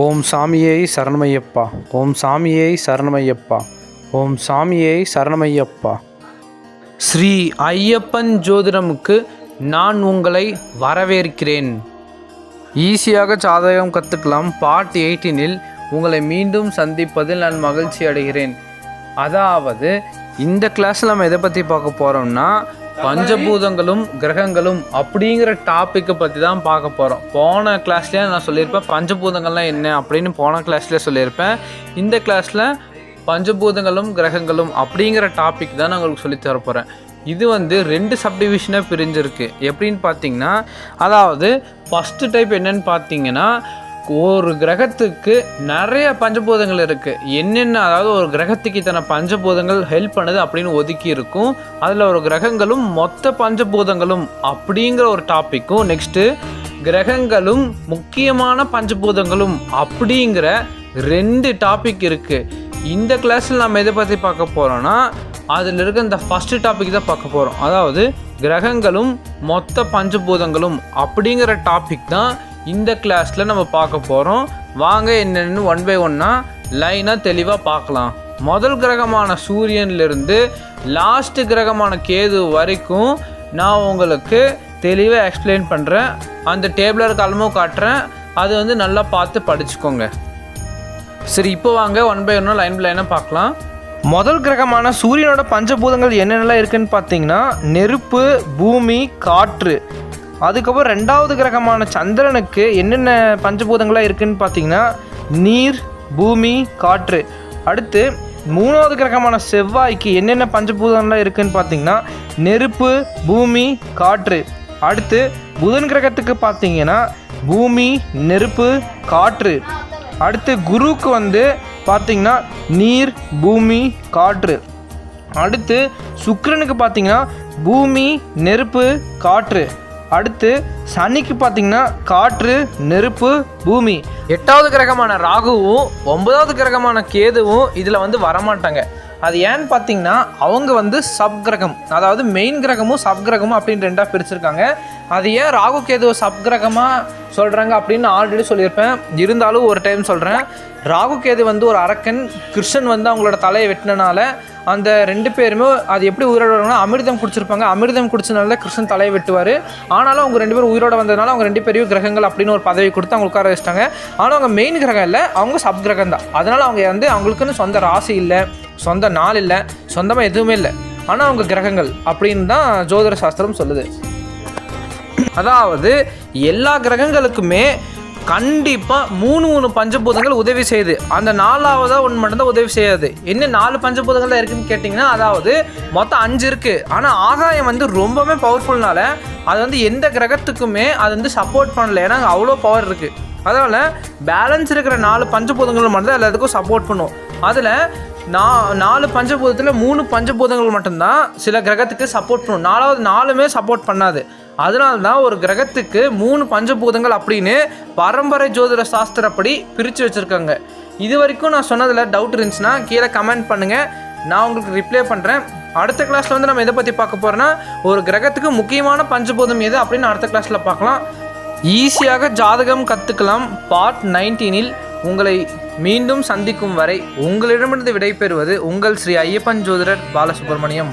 ஓம் சாமியை சரணமையப்பா. ஓம் சாமியை சரணமையப்பா. ஓம் சாமியை சரணமையப்பா. ஸ்ரீ ஐயப்பன் ஜோதிடமுக்கு நான் உங்களை வரவேற்கிறேன். ஈஸியாக ஜாதகம் கற்றுக்கலாம் பார்ட் எயிட்டீனில் உங்களை மீண்டும் சந்திப்பதில் நான் மகிழ்ச்சி அடைகிறேன். அதாவது இந்த கிளாஸில் நம்ம எதை பற்றி பார்க்க போகிறோம்னா பஞ்சபூதங்களும் கிரகங்களும் அப்படிங்கிற டாப்பிக்கை பற்றி தான் பார்க்க போகிறோம் போன கிளாஸ்லேயே நான் சொல்லியிருப்பேன் பஞ்சபூதங்கள்லாம் என்ன அப்படின்னு போன கிளாஸ்லேயே சொல்லியிருப்பேன். இந்த கிளாஸில் பஞ்சபூதங்களும் கிரகங்களும் அப்படிங்கிற டாபிக் தான் நான் உங்களுக்கு சொல்லித்தர போகிறேன் இது வந்து ரெண்டு சப்டிவிஷனாக பிரிஞ்சிருக்கு. எப்படின்னு பார்த்தீங்கன்னா அதாவது ஃபஸ்ட்டு டைப் என்னன்னு பார்த்தீங்கன்னா ஒரு கிரகத்துக்கு நிறைய பஞ்சபூதங்கள் இருக்குது என்னென்ன அதாவது ஒரு கிரகத்துக்கு இத்தனை பஞ்சபூதங்கள் ஹெல்ப் பண்ணுது அப்படின்னு ஒதுக்கி இருக்கும். அதில் ஒரு கிரகங்களும் மொத்த பஞ்சபூதங்களும் அப்படிங்கிற ஒரு டாப்பிக்கும் நெக்ஸ்ட்டு கிரகங்களும் முக்கியமான பஞ்சபூதங்களும் அப்படிங்கிற ரெண்டு டாபிக் இருக்குது இந்த கிளாஸில் நம்ம எதை பற்றி பார்க்க போகிறோன்னா அதில் இருக்க இந்த ஃபஸ்ட்டு டாபிக் தான் பார்க்க போகிறோம் அதாவது கிரகங்களும் மொத்த பஞ்சபூதங்களும் அப்படிங்கிற டாபிக் தான் இந்த கிளாஸில் நம்ம பார்க்க போகிறோம் வாங்க என்னென்னு ஒன் பை ஒன்னாக லைனாக தெளிவாக பார்க்கலாம். முதல் கிரகமான சூரியன்லேருந்து லாஸ்ட் கிரகமான கேது வரைக்கும் நான் உங்களுக்கு தெளிவாக எக்ஸ்பிளைன் பண்ணுறேன் அந்த டேபிளர் காலமும் காட்டுறேன். அது வந்து நல்லா பார்த்து படிச்சுக்கோங்க. சரி இப்போ வாங்க ஒன் பை ஒன்னாக லைன் பை லைனாக பார்க்கலாம். முதல் கிரகமான சூரியனோட பஞ்சபூதங்கள் என்னென்னலாம் இருக்குன்னு பார்த்தீங்கன்னா நெருப்பு பூமி காற்று. அதுக்கப்புறம் ரெண்டாவது கிரகமான சந்திரனுக்கு என்னென்ன பஞ்சபூதங்களாக இருக்குன்னு பார்த்தீங்கன்னா நீர் பூமி காற்று. அடுத்து மூணாவது கிரகமான செவ்வாய்க்கு என்னென்ன பஞ்சபூதங்கள்லாம் இருக்குதுன்னு பார்த்தீங்கன்னா நெருப்பு பூமி காற்று. அடுத்து புதன் கிரகத்துக்கு பார்த்தீங்கன்னா பூமி நெருப்பு காற்று. அடுத்து குருவுக்கு வந்து பார்த்திங்கன்னா நீர் பூமி காற்று. அடுத்து சுக்கரனுக்கு பார்த்தீங்கன்னா பூமி நெருப்பு காற்று. அடுத்து சனிக்கு பார்த்தீங்கன்னா காற்று நெருப்பு பூமி. எட்டாவது கிரகமான ராகுவும் ஒன்பதாவது கிரகமான கேதுவும் இதில் வந்து வரமாட்டாங்க. அது ஏன்னு பார்த்தீங்கன்னா அவங்க வந்து சப் கிரகம் அதாவது மெயின் கிரகமும் சப் கிரகமும் அப்படின்னு ரெண்டாக பிரிச்சிருக்காங்க. அது ஏன் ராகு கேதுவை சப் கிரகமாக சொல்கிறாங்க அப்படின்னு ஆல்ரெடி சொல்லியிருப்பேன். இருந்தாலும் ஒரு டைம் சொல்கிறேன் ராகு கேது வந்து ஒரு அரக்கன் கிருஷ்ணன் வந்து அவங்களோட தலையை வெட்டினனால அந்த ரெண்டு பேருமே அது எப்படி உயிரோட வருவாங்கன்னா அமிர்தம் குடிச்சிருப்பாங்க. அமிர்தம் குடிச்சனால கிருஷ்ணன் தலையை வெட்டுவார். ஆனாலும் அவங்க ரெண்டு பேரும் உயிரோட வந்ததுனால அவங்க ரெண்டு பேரையும் கிரகங்கள் அப்படின்னு ஒரு பதவி கொடுத்து அவங்க உட்கார வச்சிட்டாங்க. ஆனால் அவங்க மெயின் கிரகம் இல்லை அவங்க சப் கிரகம் தான். அதனால் அவங்க வந்து அவங்களுக்குன்னு சொந்த ராசி இல்லை சொந்த நாள் இல்லை சொந்தமாக எதுவுமே இல்லை. ஆனால் அவங்க கிரகங்கள் அப்படின்னு தான் ஜோதிட சாஸ்திரம் சொல்லுது. அதாவது எல்லா கிரகங்களுக்குமே கண்டிப்பாக மூணு மூணு பஞ்சபூதங்கள் உதவி செய்யுது. அந்த நாலாவதாக ஒன்று மட்டும்தான் உதவி செய்யாது. என்ன நாலு பஞ்சபூதங்கள் தான் இருக்குன்னு கேட்டிங்கன்னா அதாவது மொத்தம் அஞ்சு இருக்குது ஆனால் ஆகாயம் வந்து ரொம்பவே பவர்ஃபுல்னால அது வந்து எந்த கிரகத்துக்குமே அது வந்து சப்போர்ட் பண்ணல. ஏன்னா அங்கே அவ்வளோ பவர் இருக்குது அதனால் பேலன்ஸ் இருக்கிற நாலு பஞ்சபூதங்கள் மட்டும்தான் எல்லாத்துக்கும் சப்போர்ட் பண்ணும். அதில் நான் நாலு பஞ்சபூதத்தில் மூணு பஞ்சபூதங்கள் மட்டும்தான் சில கிரகத்துக்கு சப்போர்ட் பண்ணும். நாலாவது நாலுமே சப்போர்ட் பண்ணாது. அதனால தான் ஒரு கிரகத்துக்கு மூணு பஞ்சபூதங்கள் அப்படின்னு பரம்பரை ஜோதிட சாஸ்திரப்படி பிரித்து வச்சுருக்காங்க. இது வரைக்கும் நான் சொன்னதில் டவுட் இருந்துச்சுன்னா கீழே கமெண்ட் பண்ணுங்கள் நான் உங்களுக்கு ரிப்ளை பண்ணுறேன் அடுத்த கிளாஸில் வந்து நம்ம எதை பற்றி பார்க்க போகிறோன்னா ஒரு கிரகத்துக்கு முக்கியமான பஞ்சபூதம் எது அப்படின்னு அடுத்த கிளாஸில் பார்க்கலாம். ஈஸியாக ஜாதகம் கற்றுக்கலாம் பார்ட் நைன்டீனில் உங்களை மீண்டும் சந்திக்கும் வரை உங்களிடமிருந்து விடைபெறுவது உங்கள் ஸ்ரீ ஐயப்பன் ஜோதிடர் பாலசுப்ரமணியம்.